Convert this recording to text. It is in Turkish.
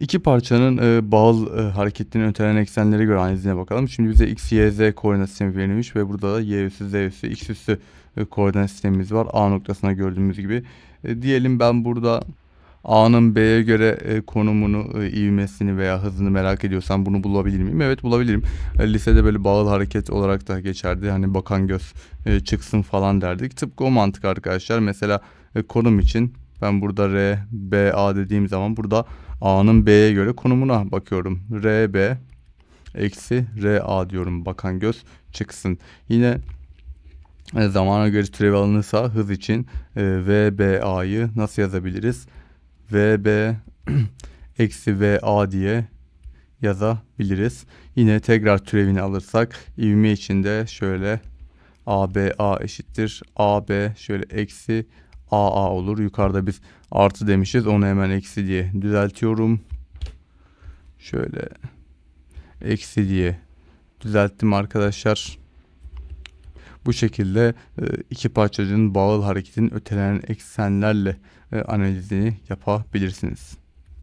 İki parçanın e, bağıl e, hareketinin ötelenen eksenlere göre analizine bakalım. Şimdi bize x, y, z koordinat sistemi verilmiş ve burada da y üssü, z üssü, x üssü e, koordinat sistemimiz var. A noktasına gördüğümüz gibi. E, diyelim ben burada A'nın B'ye göre e, konumunu, e, ivmesini veya hızını merak ediyorsam bunu bulabilir miyim? Evet bulabilirim. E, lisede böyle bağıl hareket olarak da geçerdi. Hani bakan göz e, çıksın falan derdik. Tıpkı o mantık arkadaşlar. Mesela e, konum için ben burada R, B, A dediğim zaman burada A'nın B'ye göre konumuna bakıyorum. R, B eksi R, A diyorum. Bakan göz çıksın. Yine e, zamana göre türev alınırsa hız için e, V, B, A'yı nasıl yazabiliriz? V, B eksi V, A diye yazabiliriz. Yine tekrar türevini alırsak ivme içinde şöyle ABA eşittir. AB şöyle eksi AA olur. Yukarıda biz artı demişiz. Onu hemen eksi diye düzeltiyorum. Şöyle eksi diye düzelttim arkadaşlar. Bu şekilde e, iki parçacığın bağıl hareketinin ötelenen eksenlerle e, analizini yapabilirsiniz.